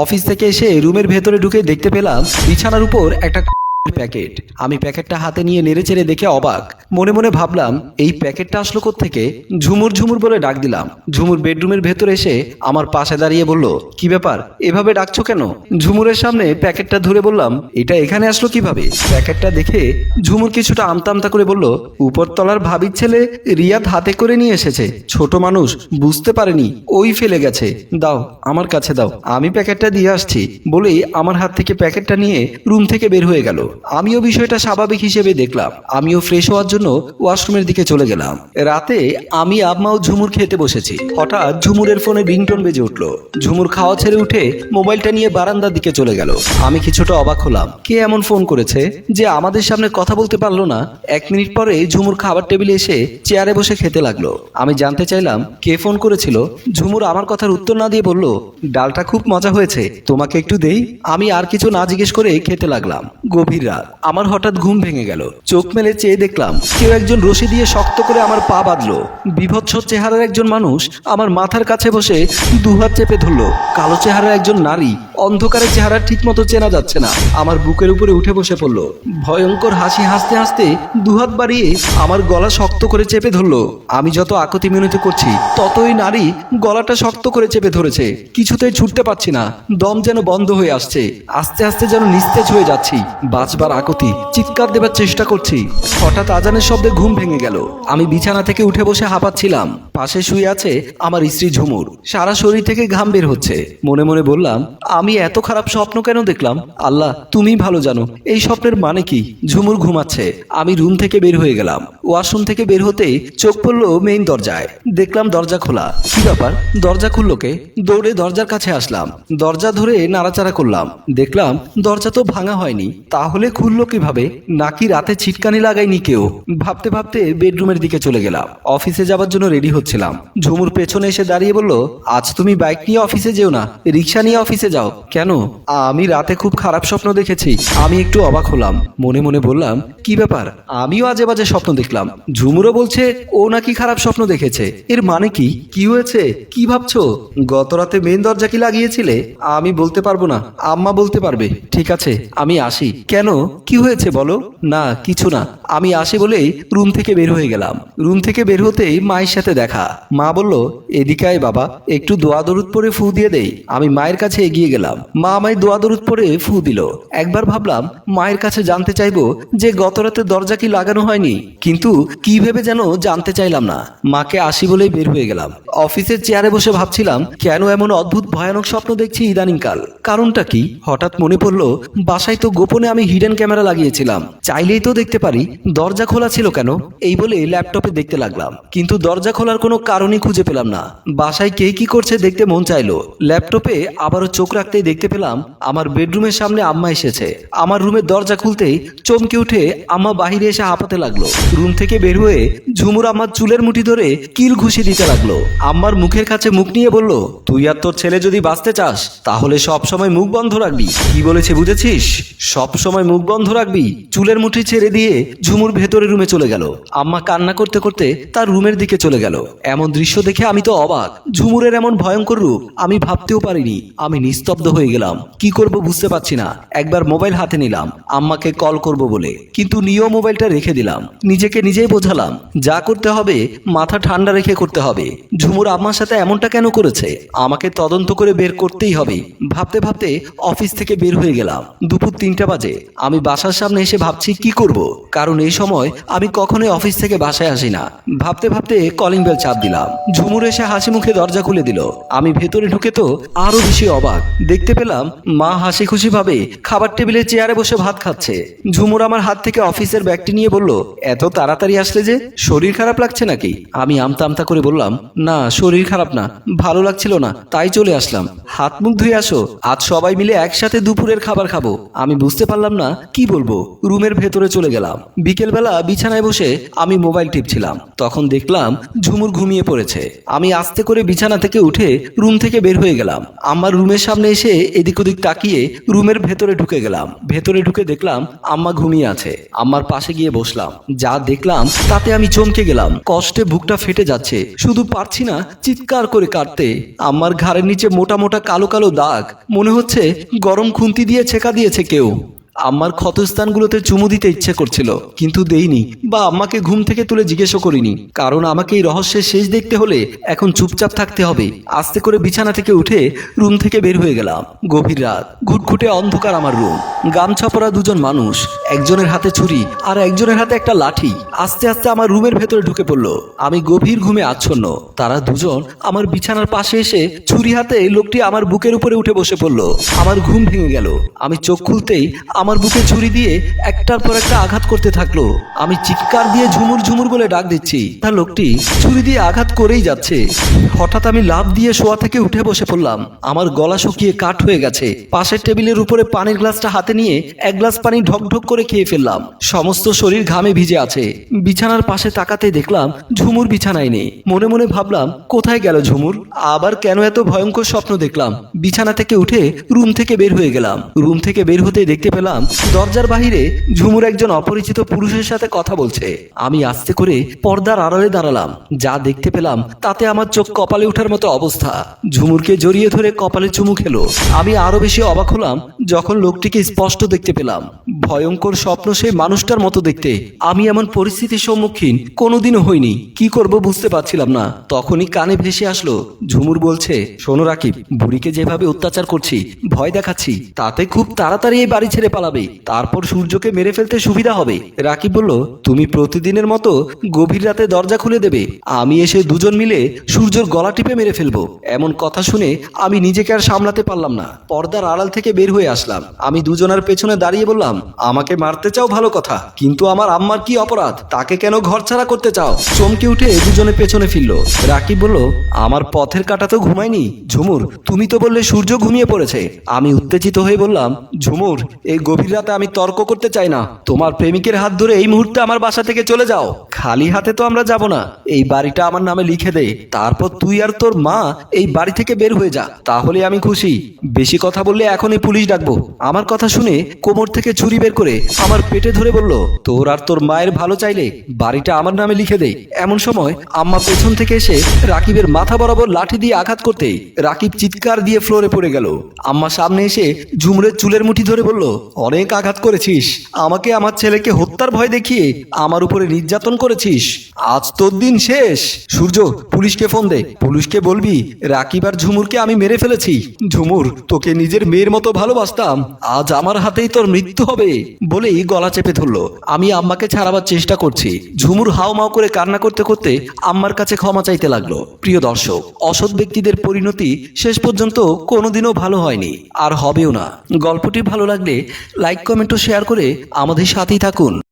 Office থেকে এসে রুমের ভেতরে ঢুকে দেখতে পেলাম বিছানার উপর একটা প্যাকেট। আমি প্যাকেটটা হাতে নিয়ে নেড়ে চেড়ে দেখে অবাক। মনে মনে ভাবলাম, এই প্যাকেটটা আসলো থেকে ঝুমুর ঝুমুর বলে ডাক দিলাম। ঝুমুর বেডরুমের ভেতরে এসে আমার পাশে দাঁড়িয়ে বলল, কি ব্যাপার? এভাবে ডাকছো কেন? ঝুমুরের সামনে প্যাকেটটা ধরে বললাম, এটা এখানে আসলো কীভাবে? প্যাকেটটা দেখে ঝুমুর কিছুটা আমতা আমতা করে বলল, উপরতলার ভাবির ছেলে রিয়াদ হাতে করে নিয়ে এসেছে। ছোট মানুষ, বুঝতে পারেনি, ওই ফেলে গেছে। দাও, আমার কাছে দাও। আমি প্যাকেটটা দিয়ে আসছি। বলেই আমার হাত থেকে প্যাকেটটা নিয়ে রুম থেকে বের হয়ে গেল। আমিও বিষয়টা স্বাভাবিক হিসেবে দেখলাম। আমিও ফ্রেশ হওয়ার জন্য ওয়াশরুমের দিকে চলে গেলাম। রাতে আমি আম্মা ও ঝুমুর খেতে বসেছি। হঠাৎ ঝুমুরের ফোনে রিংটোন বেজে উঠল। ঝুমুর খাওয়া ছেড়ে উঠে মোবাইলটা নিয়ে বারান্দার দিকে চলে গেল। আমি কিছুটা অবাক হলাম। কে এমন ফোন করেছে যে আমাদের সামনে কথা বলতে পারল না? এক মিনিট পরে ঝুমুর খাবার টেবিলে এসে চেয়ারে বসে খেতে লাগল। আমি জানতে চাইলাম কে ফোন করেছিল। ঝুমুর আমার কথার উত্তর না দিয়ে বলল, ডালটা খুব মজা হয়েছে, তোমাকে একটু দেই? আমি আর কিছু না জিজ্ঞেস করে খেতে লাগলাম। গভীর রাত। আমার হঠাৎ ঘুম ভেঙে গেল। চোখ মেলে চেয়ে দেখলাম, কেউ একজন রশি দিয়ে শক্ত করে আমার পা বাঁধলো। বিভৎস চেহারার একজন মানুষ আমার মাথার কাছে বসে দুহাত চেপে ধরলো। কালো চেহারার একজন নারী অন্ধকারের চেহারা ঠিক মতো চেনা যাচ্ছে না। আমার বুকের উপরে উঠে বসে পড়ল। ভয়ঙ্কর হাসি হাসতে হাসতে দুহাত বাড়িয়ে আমার গলা শক্ত করে চেপে ধরলো। আমি যত আকতি মিনতি করছি, ততই নারী গলাটা শক্ত করে চেপে ধরেছে। কিছুতেই ছুটতে পারছি না। দম যেন বন্ধ হয়ে আসছে। আস্তে আস্তে যেন নিস্তেজ হয়ে যাচ্ছি। বাঁচবার আকতি চিৎকার দেবার চেষ্টা করছি। হঠাৎ আজানের শব্দে ঘুম ভেঙে গেল। আমি বিছানা থেকে উঠে বসে হাঁপাচ্ছিলাম। পাশে শুয়ে আছে আমার স্ত্রী ঝুমুর। সারা শরীর থেকে ঘাম বের হচ্ছে। মনে মনে বললাম, আমি এত খারাপ স্বপ্ন কেন দেখলাম? আল্লাহ তুমি ভালো জানো। এই স্বপ্নের মানে কি? ঝুমুর ঘুমাচ্ছে। আমি রুম থেকে বের হয়ে গেলাম। ওয়াশরুম থেকে বের হতেই চোখ পড়ল মেইন দরজায়। দেখলাম দরজা খোলা। কি ব্যাপার? দরজা খুললো কে? দৌড়ে দরজার কাছে আসলাম। দরজা ধরে নাড়াচাড়া করলাম। দেখলাম দরজা তো ভাঙা হয়নি। তাহলে খুললো কীভাবে? নাকি রাতে ছিটকানি লাগায়নি কেউ? ভাবতে ভাবতে বেডরুমের দিকে চলে গেলাম। অফিসে যাবার জন্য রেডি হচ্ছিলাম। ঝুমুর পেছনে এসে দাঁড়িয়ে বলল, আজ তুমি বাইক নিয়ে অফিসে যেও না। রিক্সা নিয়ে অফিসে যাও। কেন? আমি রাতে খুব খারাপ স্বপ্ন দেখেছি। আমি একটু অবাক হলাম। মনে মনে বললাম, কি ব্যাপার? আমিও আজে বাজে স্বপ্ন দেখলাম। ঝুমুরও বলছে, ও নাকি খারাপ স্বপ্ন দেখেছে। এর মানে কি? কি হয়েছে? কি ভাবছ? গত রাতে মেন দরজা কি লাগিয়েছিলে? আমি বলতে পারব না। আম্মা বলতে পারবে। ঠিক আছে, আমি আসি। কেন কি হয়েছে বলো? না, কিছু না। আমি আসি বলেই রুম থেকে বের হয়ে গেলাম। রুম থেকে বের হতেই মায়ের সাথে দেখা। মা বলল, এদিকে বাবা, একটু দোয়া দরুদ পরে ফু দিয়ে দেই। আমি মায়ের কাছে এগিয়ে গেলাম। মা আমায় দোয়া দরুদ পরে ফু দিল। একবার ভাবলাম, মায়ের কাছে জানতে চাইব যে গত রাতে দরজা কি লাগানো হয়নি। কিন্তু কি ভেবে যেন জানতে চাইলাম না। মাকে আসি বলেই বের হয়ে গেলাম। অফিসের চেয়ারে বসে ভাবছিলাম, কেন এমন অদ্ভুত ভয়ানক স্বপ্ন দেখছি ইদানিংকাল? কারণটা কি? হঠাৎ মনে পড়ল, বাসায় তো গোপনে আমি হিডেন ক্যামেরা লাগিয়েছিলাম। চাইলেই তো দেখতে পারি, দরজা খোলা ছিল কেন? এই বলে ল্যাপটপে দেখতে লাগলাম। কিন্তু দরজা খোলার কোনো কারণই খুঁজে পেলাম না। বাসায় কে কি করছে দেখতে মন চাইলো। ল্যাপটপে আবারও চোখ রাখতেই দেখতে পেলাম, আমার বেডরুমের সামনে আম্মা এসেছে। আমার রুমের দরজা খুলতেই চমকে উঠে আম্মা বাহিরে এসে হাঁপাতে লাগল। রুম থেকে বের হয়ে ঝুমুর আমার চুলের মুঠি ধরে কিল ঘুষি দিতে লাগল। আম্মার মুখের কাছে মুখ নিয়ে বলল, তুই আর তোর ছেলে যদি বাঁচতে চাস, তাহলে সব সময় মুখ বন্ধ রাখবি। কি বলেছে বুঝেছিস? সব সময় মুখ বন্ধ রাখবি। চুলের মুঠি ছেড়ে দিয়ে ঝুমুর ভেতরে রুমে চলে গেল। আম্মা কান্না করতে করতে তার রুমের দিকে চলে গেল। এমন দৃশ্য দেখে আমি তো অবাক। ঝুমুরের এমন ভয়ঙ্কর রূপ আমি ভাবতেও পারিনি। আমি নিস্তব্ধ হয়ে গেলাম। কি করব বুঝতে পারছি না। একবার মোবাইল হাতে নিলাম। আম্মাকে কল করব বলে। কিন্তু নিয়েও মোবাইলটা রেখে দিলাম। নিজেকে নিজেই বোঝালাম। যা করতে হবে, মাথা ঠান্ডা রেখে করতে হবে। ঝুমুর আম্মার সাথে এমনটা কেন করেছে? আমাকে তদন্ত করে বের করতেই হবে। ভাবতে ভাবতে অফিস থেকে বের হয়ে গেলাম। দুপুর তিনটা বাজে। আমি বাসার সামনে এসে ভাবছি কি করব, কারণ এই সময় আমি কখনোই অফিস থেকে বাসায় আসি না। ভাবতে ভাবতে কলিং বেল চাপ দিলাম। ঝুমুর এসে হাসি মুখে দরজা খুলে দিল। আমি ভেতরে ঢুকে তো আরও বেশি অবাক। দেখতে পেলাম মা হাসি খুশি ভাবে খাবার টেবিলে চেয়ারে বসে ভাত খাচ্ছে। ঝুমুর আমার হাত থেকে অফিসের ব্যাগটি নিয়ে বলল, এত তাড়াতাড়ি আসলে যে, শরীর খারাপ লাগছে নাকি? আমি আমতা আমতা করে বললাম, না, শরীর খারাপ না, ভালো লাগছিল না, তাই চলে আসলাম। হাত মুখ ধুয়ে আসো, আজ সবাই মিলে একসাথে দুপুরের খাবার খাব। আমি বুঝতে পারলাম না, কি বলব? রুমের ভেতরে চলে গেলাম। বিকেলবেলা বিছানায় বসে আমি মোবাইল টিপছিলাম। তখন দেখলাম ঝুমুর ঘুমিয়ে পড়েছে। আমি আস্তে করে বিছানা থেকে উঠে রুম থেকে বের হয়ে গেলাম। আমার রুমের সামনে এসে এদিক ওদিক তাকিয়ে রুমের ভেতরে ঢুকে গেলাম। ভেতরে ঢুকে দেখলাম আম্মা ঘুমিয়ে আছে। আম্মার পাশে গিয়ে বসলাম। যা দেখলাম তাতে আমি চমকে গেলাম। কষ্টে বুকটা ফেটে যাচ্ছে। শুধু পারছি না চিৎকার করে কাটতে আম্মার ঘাড়ের নিচে মোটা মোটা কালো কালো দাগ। মনে হচ্ছে গরম খুন্তি দিয়ে ছেকা দিয়েছে কেউ। আম্মার ক্ষতস্থানগুলোতে চুমু দিতে ইচ্ছে করছিল, কিন্তু দেইনি বা আম্মাকে ঘুম থেকে তুলে জিজ্ঞেসও করিনি। কারণ আমাকে এই রহস্যের শেষ দেখতে হলে এখন চুপচাপ থাকতে হবে। আস্তে করে বিছানা থেকে উঠে রুম থেকে বের হয়ে গেলাম। গভীর রাত, ঘুটঘুটে অন্ধকার আমার রুম। গামছা পরা দুজন মানুষ একজনের হাতে ছুরি আর একজনের হাতে একটা লাঠি। আস্তে আস্তে আমার রুমের ভেতরে ঢুকে পড়ল। আমি গভীর ঘুমে আচ্ছন্ন। তারা দুজন আমার বিছানার পাশে এসে ছুরি হাতে লোকটি আমার বুকের উপরে উঠে বসে পড়ল। আমার ঘুম ভেঙে গেল। আমি চোখ খুলতেই আমার বুকে ছুরি দিয়ে একটার পর একটা আঘাত করতে থাকল। আমি চিৎকার দিয়ে ঝুমুর ঝুমুর বলে ডাক দিচ্ছি। তার লোকটি ছুরি দিয়ে আঘাত করেই যাচ্ছে। হঠাৎ আমি লাভ দিয়ে শোয়া থেকে উঠে বসে পড়লাম। আমার গলা শুকিয়ে কাঠ হয়ে গেছে। পাশের টেবিলের উপরে পানির গ্লাসটা হাতে নিয়ে এক গ্লাস পানি ঢক ঢক করে খেয়ে ফেললাম। সমস্ত শরীর ঘামে ভিজে আছে। বিছানার পাশে তাকাতে দেখলাম ঝুমুর বিছানায় নেই। মনে মনে ভাবলাম, কোথায় গেল ঝুমুর? আবার কেন এত ভয়ঙ্কর স্বপ্ন দেখলাম? বিছানা থেকে উঠে রুম থেকে বের হয়ে গেলাম। রুম থেকে বের হতে দেখতে পেলাম, দরজার বাহিরে ঝুমুর একজন অপরিচিত পুরুষের সাথে কথা বলছে। আমি আস্তে করে পর্দার আড়ালে দাঁড়ালাম। যা দেখতে পেলাম, তাতে আমার চোখ কপালে ওঠার মতো অবস্থা। ঝুমুরকে জড়িয়ে ধরে কপালে চুমু খেলো। আমি আরও বেশি অবাক হলাম, যখন লোকটিকে স্পষ্ট দেখতে পেলাম। ভয়ঙ্কর স্বপ্ন সেই মানুষটার মতো দেখতে। আমি এমন পরিস্থিতির সম্মুখীন কোনোদিনও হইনি। কি করব বুঝতে পারছিলাম না। তখনই কানে ভেসে আসলো, ঝুমুর বলছে, শোনো রাকিব, বুড়িকে যেভাবে অত্যাচার করছি, ভয় দেখাচ্ছি, তাতে খুব তাড়াতাড়ি এই বাড়ি ছেড়ে পালাবে। তারপর সূর্যকে মেরে ফেলতে সুবিধা হবে। রাকিব বলল, তুমি প্রতিদিনের মতো গভীর রাতে দরজা খুলে দেবে। আমি এসে দুজন মিলে সূর্যর গলা টিপে মেরে ফেলব। এমন কথা শুনে আমি নিজেকে আর সামলাতে পারলাম না। পর্দার আড়াল থেকে বের হয়ে আসলাম। আমি দুজনের পেছনে দাঁড়িয়ে বললাম, আমাকে মারতে চাও ভালো কথা, কিন্তু আমার আম্মার কি অপরাধ? তাকে কেন ঘর ছাড়া করতে চাও? চমকে উঠে দুজনে পেছনে ফিরল। রাকিব বলল, আমার পথের কাটা তো ঘুমায়নি। ঝুমুর, তুমি তো বললে সূর্য ঘুমিয়ে পড়েছে। আমি উত্তেজিত হয়ে বললাম, ঝুমুর, এই গভীর রাতে আমি তর্ক করতে চাই না। তোমার প্রেমিকের হাত ধরে এই মুহূর্তে আমার বাসা থেকে চলে যাও। খালি হাতে তো আমরা যাব না। এই বাড়িটা আমার নামে লিখে দে। তারপর তুই আর তোর মা এই বাড়ি থেকে বের হয়ে যা। তাহলে আমি খুশি। বেশি কথা বললে এখনই পুলিশ ডাকবো। আমার কথা শুনে কোমর থেকে ছুরি বের করে আমার পেটে ধরে বলল, তোর আর তোর মায়ের ভালো চাইলে বাড়িটা আমার নামে লিখে দে। এমন সময় আম্মা পেছন থেকে এসে রাকিবের মাথা বরাবর লাঠি দিয়ে আঘাত করতে রাকিব চিৎকার দিয়ে ফ্লোরে পড়ে গেল। আম্মা সামনে এসে ঝুমুরের চুলের মুঠি ধরে বলল, অনেক আঘাত করেছিস। আমাকে আমার ছেলেকে হত্যার ভয় দেখিয়ে আমার উপরে নির্যাতন করেছিস? আজ তোর দিন শেষ। সূর্য, পুলিশকে ফোন দে। পুলিশকে বলবি, রাকিব আর ঝুমুরকে আমি মেরে ফেলেছি। ঝুমুর, তোকে নিজের মেয়ের মতো ভালোবাসতাম। আজ আমার হাতেই তোর মৃত্যু হবে। বলেই গলা চেপে ধরলো। আমি আম্মাকে ছাড়াবার চেষ্টা করছি। ঝুমুর হাও মাও করে কান্না করতে করতে আম্মার কাছে ক্ষমা চাইতে লাগল। প্রিয় দর্শক, অসৎ ব্যক্তিদের পরিণতি শেষ পর্যন্ত কোনোদিনও ভালো হয়নি। আর হবেও না। গল্পটি ভালো লাগলে লাইক, কমেন্ট ও শেয়ার করে আমাদের সাথেই থাকুন।